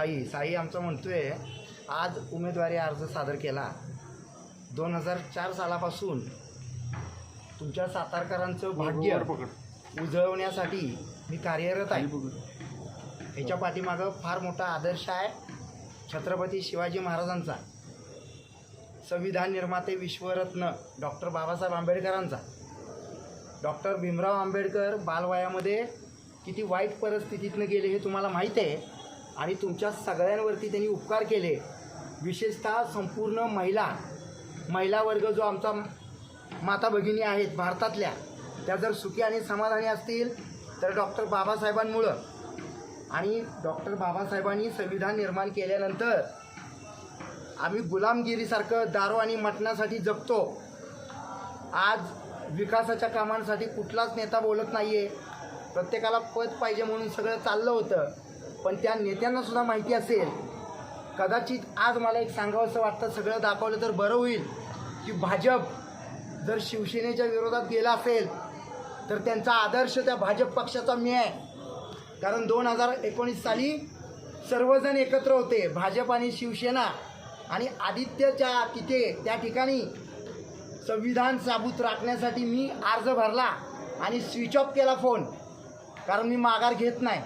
साई साई आमचा म्हणतोय आज उमेदवारी अर्ज सादर केला. दोन हजार चार सालापासून तुमच्या सातारकरांचं भाग्य उजळवण्यासाठी मी कार्यरत आहे. ह्याच्या पाठीमागं फार मोठा आदर्श आहे छत्रपती शिवाजी महाराजांचा. संविधान निर्माते विश्वरत्न डॉक्टर बाबासाहेब आंबेडकरांचा. डॉक्टर भीमराव आंबेडकर बालवयामध्ये किती वाईट परिस्थितीतनं गेले हे तुम्हाला माहीत आहे. आणि तुमच्या सगळ्यांवरती त्यांनी उपकार केले. विशेषतः संपूर्ण महिला महिला वर्ग जो आमचा माता भगिनी आहेत भारतातल्या त्या जर सुखी आणि समाधानी असतील तर डॉक्टर बाबासाहेबांमुळं आणि डॉक्टर बाबासाहेबांनी संविधान निर्माण केल्यानंतर आम्ही गुलामगिरीसारखं दारू आणि मटणासाठी जगतो आज विकासाच्या कामांसाठी कुठलाच नेता बोलत नाही आहे प्रत्येकाला पद पाहिजे म्हणून सगळं चाललं होतं. पण त्या नेत्यांना सुद्धा माहिती असेल. कदाचित आज मला एक सांगावंसं वाटतं सगळं दाखवलं तर बरं होईल की भाजप जर शिवसेनेच्या विरोधात गेला असेल तर त्यांचा आदर्श त्या भाजप पक्षाचा मी आहे. कारण दोन हजार एकोणीस साली सर्वजण एकत्र होते भाजप आणि शिवसेना. आणि आदित्यच्या तिथे त्या ठिकाणी संविधान साबूत राखण्यासाठी मी अर्ज भरला आणि स्विच ऑफ केला फोन. कारण मी माघार घेत नाही.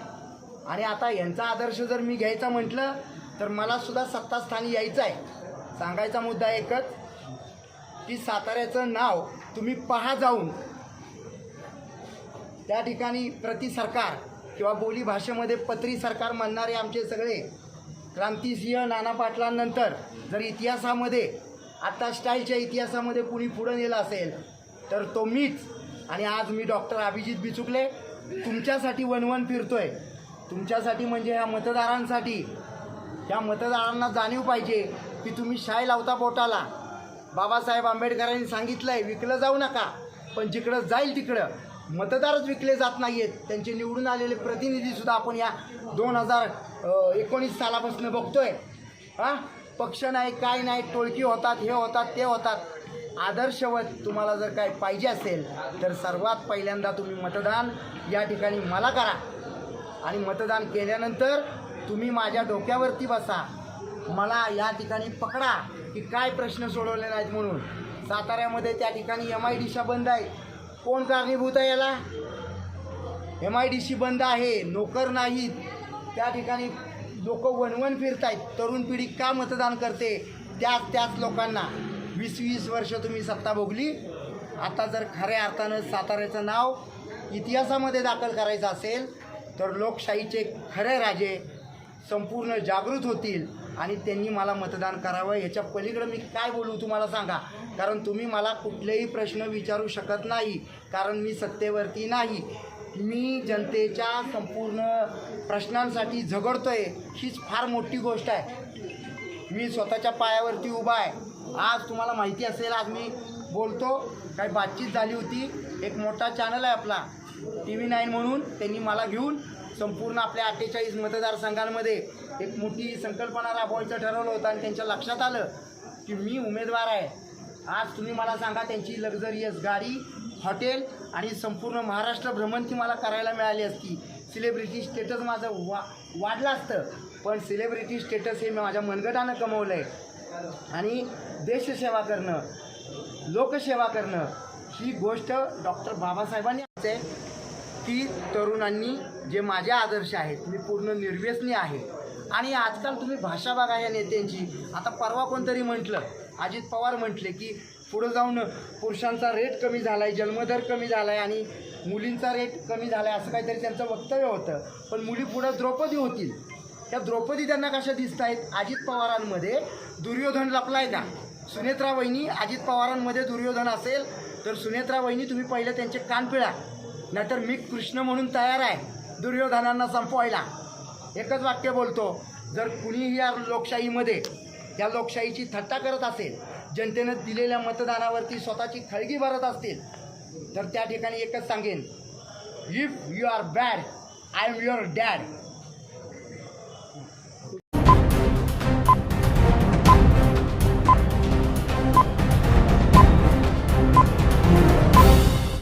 आणि आता यांचा आदर्श जर मी घ्यायचा म्हटलं तर मला सुद्धा सत्तास्थानी यायचं आहे सांगायचा मुद्दा एकच की साताऱ्याचं नाव तुम्ही पहा जाऊन. त्या ठिकाणी प्रति सरकार किंवा बोली भाषेमध्ये पत्री सरकार म्हणणारे आमचे सगळे क्रांतिसिंह नाना पाटलांनंतर जर इतिहासामध्ये आत्ता स्टाईलच्या इतिहासामध्ये कुणी पुढं नेलं असेल तर तो मीच. आणि आज मी डॉक्टर अभिजित बिचुकले तुमच्यासाठी वनवन फिरतोय. तुमच्यासाठी म्हणजे ह्या मतदारांसाठी ह्या मतदारांना जाणीव पाहिजे की तुम्ही शाय लावता पोटाला. बाबासाहेब आंबेडकरांनी सांगितलं आहे विकलं जाऊ नका पण जिकडं जाईल तिकडं. मतदारच विकले जात नाही आहेत त्यांचे निवडून आलेले प्रतिनिधीसुद्धा आपण या दोन हजार एकोणीस सालापासून बघतोय. हां? पक्ष नाही काय नाही टोळकी होतात हे होतात ते होतात. आदर्शवत तुम्हाला जर काय पाहिजे असेल तर सर्वात पहिल्यांदा तुम्ही मतदान या ठिकाणी मला करा. आणि मतदान केल्यानंतर तुम्ही माझ्या डोक्यावरती बसा. मला या ठिकाणी पकडा की काय प्रश्न सोडवले नाहीत म्हणून. साताऱ्यामध्ये त्या ठिकाणी एम आय डीशा बंद आहे. कोण कारणीभूत आहे याला? एम आय डी सी बंद आहे. नोकर नाहीत. त्या ठिकाणी लोक वनवन फिरतायत. तरुण पिढी का मतदान करते? त्याच त्याच लोकांना. वीस वीस वर्ष तुम्ही सत्ता भोगली. आता जर खऱ्या अर्थानं साताऱ्याचं नाव इतिहासामध्ये दाखल करायचं असेल तर लोकशाहीचे खरे राजे संपूर्ण जागृत होतील आणि त्यांनी मला मतदान करावं याच्या पलीकडं मी काय बोलू तुम्हाला सांगा. कारण तुम्ही मला कुठलेही प्रश्न विचारू शकत नाही कारण मी सत्तेवरती नाही. मी जनतेच्या संपूर्ण प्रश्नांसाठी झगडतो आहे हीच फार मोठी गोष्ट आहे. मी स्वतःच्या पायावरती उभा आहे. आज तुम्हाला माहिती असेल आज मी बोलतो काही बातचीत झाली होती एक मोठा चॅनल आहे आपला. टी व्ही नाईन म्हणून त्यांनी मला घेऊन संपूर्ण आपल्या अठ्ठेचाळीस मतदारसंघांमध्ये एक मोठी संकल्पना राबवायचं ठरवलं होतं आणि त्यांच्या लक्षात आलं की मी उमेदवार आहे. आज तुम्ही मला सांगा त्यांची लक्झरियस गाडी हॉटेल आणि संपूर्ण महाराष्ट्र भ्रमंती मला करायला मिळाली असती. सेलिब्रिटी स्टेटस माझं वा वाढलं असतं. पण सेलिब्रिटी स्टेटस हे मी माझ्या मनगटानं कमवलं आहे आणि देशसेवा करणं लोकसेवा करणं ही गोष्ट डॉक्टर बाबासाहेबांनी आहे की तरुणांनी जे माझे आदर्श आहेत मी पूर्ण निर्व्यसनी आहे. आणि आजकाल तुम्ही भाषा बघा या नेत्यांची. आता परवा कोणतरी म्हटलं अजित पवार म्हटले की पुढं जाऊन पुरुषांचा रेट कमी झाला आहे जन्मदर कमी झाला आहे आणि मुलींचा रेट कमी झाला आहे असं काहीतरी त्यांचं वक्तव्य होतं. पण मुली पुढं द्रौपदी होतील. त्या द्रौपदी त्यांना कशा दिसत आहेत अजित पवारांमध्ये दुर्योधन लपलाय का? सुनेत्रा वहिनी अजित पवारांमध्ये दुर्योधन असेल तर सुनेत्रा वहिनी तुम्ही पहिले त्यांचे कान पिळा. नाहीतर मी कृष्ण म्हणून तयार आहे. दुर्योधनांना संपवायला. एकच वाक्य बोलतो जर कुणीही या लोकशाहीमध्ये या लोकशाहीची थट्टा करत असेल जनतेनं दिलेल्या मतदानावरती स्वतःची खळगी भरत असतील तर त्या ठिकाणी एकच सांगेन if you are bad I am your dad